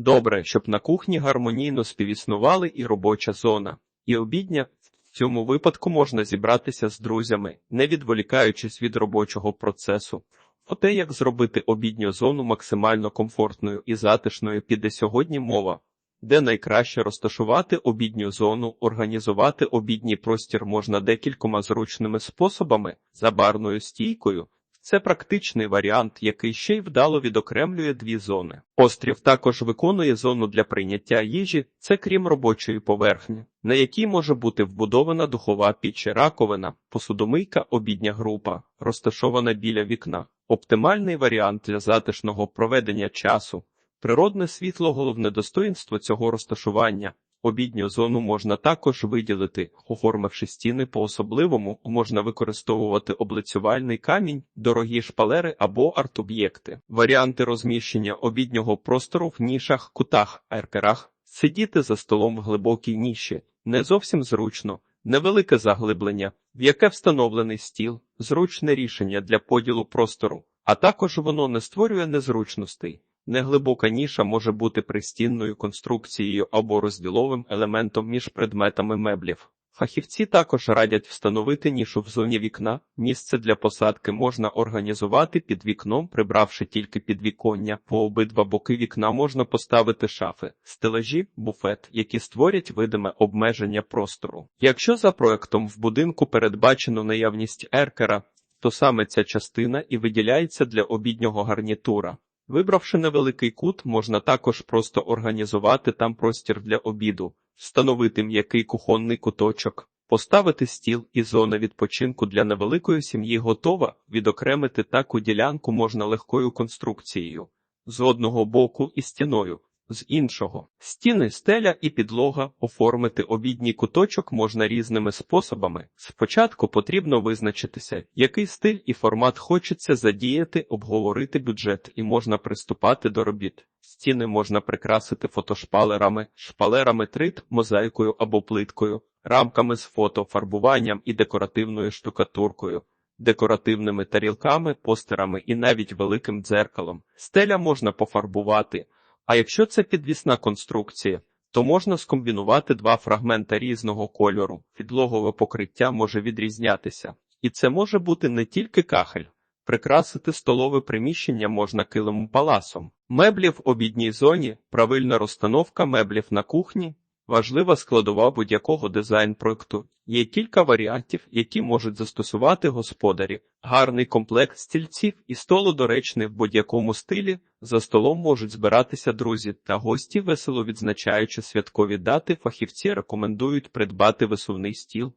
Добре, щоб на кухні гармонійно співіснували і робоча зона, і обідня. В цьому випадку можна зібратися з друзями, не відволікаючись від робочого процесу. Про те, як зробити обідню зону максимально комфортною і затишною, піде сьогодні мова. Де найкраще розташувати обідню зону, організувати обідній простір можна декількома зручними способами, за барною стійкою. Це практичний варіант, який ще й вдало відокремлює дві зони. Острів також виконує зону для прийняття їжі, це крім робочої поверхні, на якій може бути вбудована духова піч раковина, посудомийка, обідня група, розташована біля вікна. Оптимальний варіант для затишного проведення часу. Природне світло головне достоїнство цього розташування. Обідню зону можна також виділити, оформивши стіни по-особливому, можна використовувати облицювальний камінь, дорогі шпалери або арт-об'єкти. Варіанти розміщення обіднього простору в нішах, кутах, еркерах. Сидіти за столом в глибокій ніші не зовсім зручно, невелике заглиблення, в яке встановлений стіл, зручне рішення для поділу простору, а також воно не створює незручностей. Неглибока ніша може бути пристінною конструкцією або розділовим елементом між предметами меблів. Фахівці також радять встановити нішу в зоні вікна. Місце для посадки можна організувати під вікном, прибравши тільки підвіконня. По обидва боки вікна можна поставити шафи, стелажі, буфет, які створять видиме обмеження простору. Якщо за проектом в будинку передбачено наявність еркера, то саме ця частина і виділяється для обіднього гарнітура. Вибравши невеликий кут, можна також просто організувати там простір для обіду, встановити м'який кухонний куточок, поставити стіл і зона відпочинку для невеликої сім'ї готова, відокремити таку ділянку можна легкою конструкцією, з одного боку і стіною, з іншого. Стіни, стеля і підлога оформити обідній куточок можна різними способами. Спочатку потрібно визначитися, який стиль і формат хочеться задіяти, обговорити бюджет і можна приступати до робіт. Стіни можна прикрасити фотошпалерами, шпалерами трит, мозаїкою або плиткою, рамками з фото, фарбуванням і декоративною штукатуркою. Декоративними тарілками, постерами і навіть великим дзеркалом. Стеля можна пофарбувати, а якщо це підвісна конструкція, то можна скомбінувати два фрагмента різного кольору. Підлогове покриття може відрізнятися. І це може бути не тільки кахель. Прикрасити столове приміщення можна килимом паласом. Меблі в обідній зоні, правильна розстановка меблів на кухні, важлива складова будь-якого дизайн-проекту. Є кілька варіантів, які можуть застосувати господарі. Гарний комплект стільців і столу доречний в будь-якому стилі. За столом можуть збиратися друзі та гості, весело відзначаючи святкові дати, фахівці рекомендують придбати висувний стіл.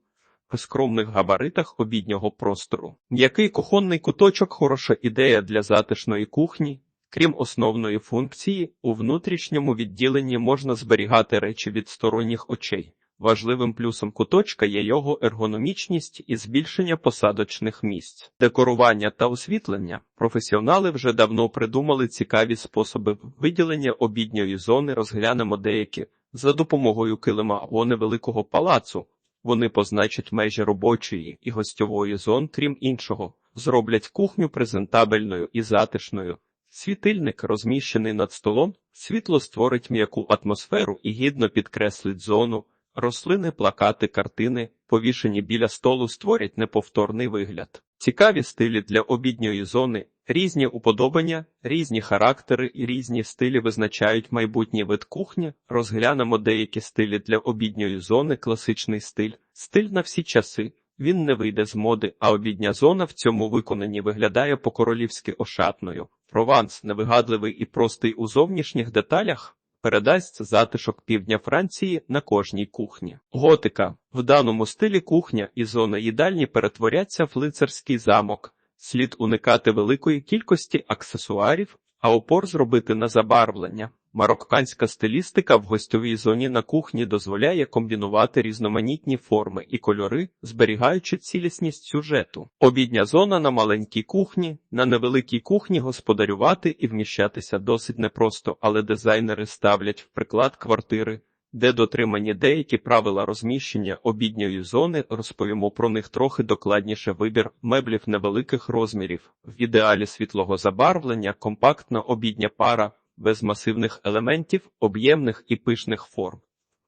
В скромних габаритах обіднього простору. М'який кухонний куточок хороша ідея для затишної кухні. Крім основної функції, у внутрішньому відділенні можна зберігати речі від сторонніх очей. Важливим плюсом куточка є його ергономічність і збільшення посадочних місць. Декорування та освітлення. Професіонали вже давно придумали цікаві способи виділення обідньої зони, розглянемо деякі за допомогою килима або невеликого палацу. Вони позначать межі робочої і гостьової зон, крім іншого, зроблять кухню презентабельною і затишною. Світильник, розміщений над столом, світло створить м'яку атмосферу і гідно підкреслить зону. Рослини, плакати, картини, повішені біля столу, створять неповторний вигляд. Цікаві стилі для обідньої зони, різні уподобання, різні характери і різні стилі визначають майбутній вид кухні. Розглянемо деякі стилі для обідньої зони, класичний стиль, стиль на всі часи. Він не вийде з моди, а обідня зона в цьому виконанні виглядає по-королівськи ошатною. Прованс невигадливий і простий у зовнішніх деталях. Передасть затишок півдня Франції на кожній кухні. Готика в даному стилі кухня і зона їдальні перетворяться в лицарський замок. Слід уникати великої кількості аксесуарів, а опор зробити на забарвлення. Марокканська стилістика в гостьовій зоні на кухні дозволяє комбінувати різноманітні форми і кольори, зберігаючи цілісність сюжету. Обідня зона на маленькій кухні, на невеликій кухні господарювати і вміщатися досить непросто, але дизайнери ставлять в приклад квартири, де дотримані деякі правила розміщення обідньої зони, розповімо про них трохи докладніше вибір меблів невеликих розмірів. В ідеалі світлого забарвлення компактна обідня пара без масивних елементів, об'ємних і пишних форм.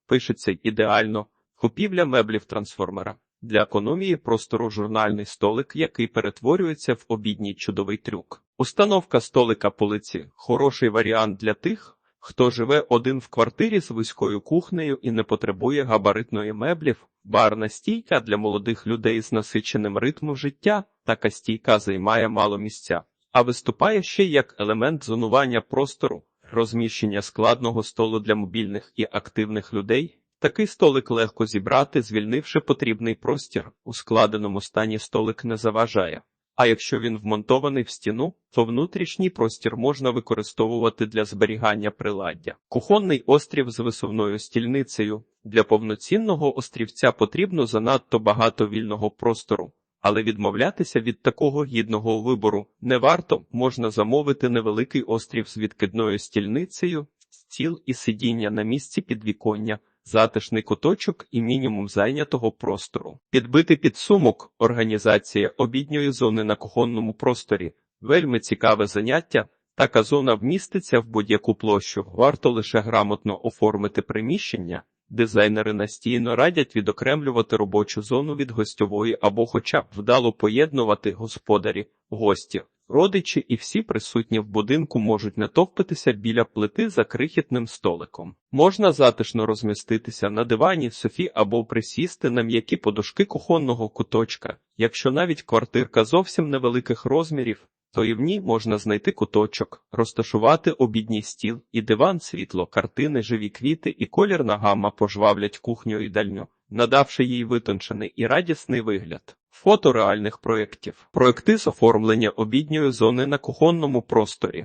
Пишеться ідеально. Купівля меблів трансформера. Для економії простору журнальний столик, який перетворюється в обідній чудовий трюк. Установка столика полиці хороший варіант для тих, хто живе один в квартирі з вузькою кухнею і не потребує габаритної меблів. Барна стійка для молодих людей з насиченим ритмом життя. Така стійка займає мало місця, а виступає ще як елемент зонування простору, розміщення складного столу для мобільних і активних людей. Такий столик легко зібрати, звільнивши потрібний простір. У складеному стані столик не заважає. А якщо він вмонтований в стіну, то внутрішній простір можна використовувати для зберігання приладдя. Кухонний острів з висувною стільницею. Для повноцінного острівця потрібно занадто багато вільного простору. Але відмовлятися від такого гідного вибору не варто, можна замовити невеликий острів з відкидною стільницею, стіл і сидіння на місці підвіконня, затишний куточок і мінімум зайнятого простору. Підбити підсумок організація обідньої зони на кухонному просторі. Вельми цікаве заняття. Така зона вміститься в будь-яку площу. Варто лише грамотно оформити приміщення. Дизайнери настійно радять відокремлювати робочу зону від гостьової або хоча б вдало поєднувати господарі, гості, родичі і всі присутні в будинку можуть натовпитися біля плити за крихітним столиком. Можна затишно розміститися на дивані, софі або присісти на м'які подушки кухонного куточка. Якщо навіть квартирка зовсім невеликих розмірів, то і в ній можна знайти куточок, розташувати обідній стіл і диван, світло, картини, живі квіти і колірна гамма пожвавлять кухню і дальню, надавши їй витончений і радісний вигляд. Фото реальних проєктів. Проекти з оформлення обідньої зони на кухонному просторі.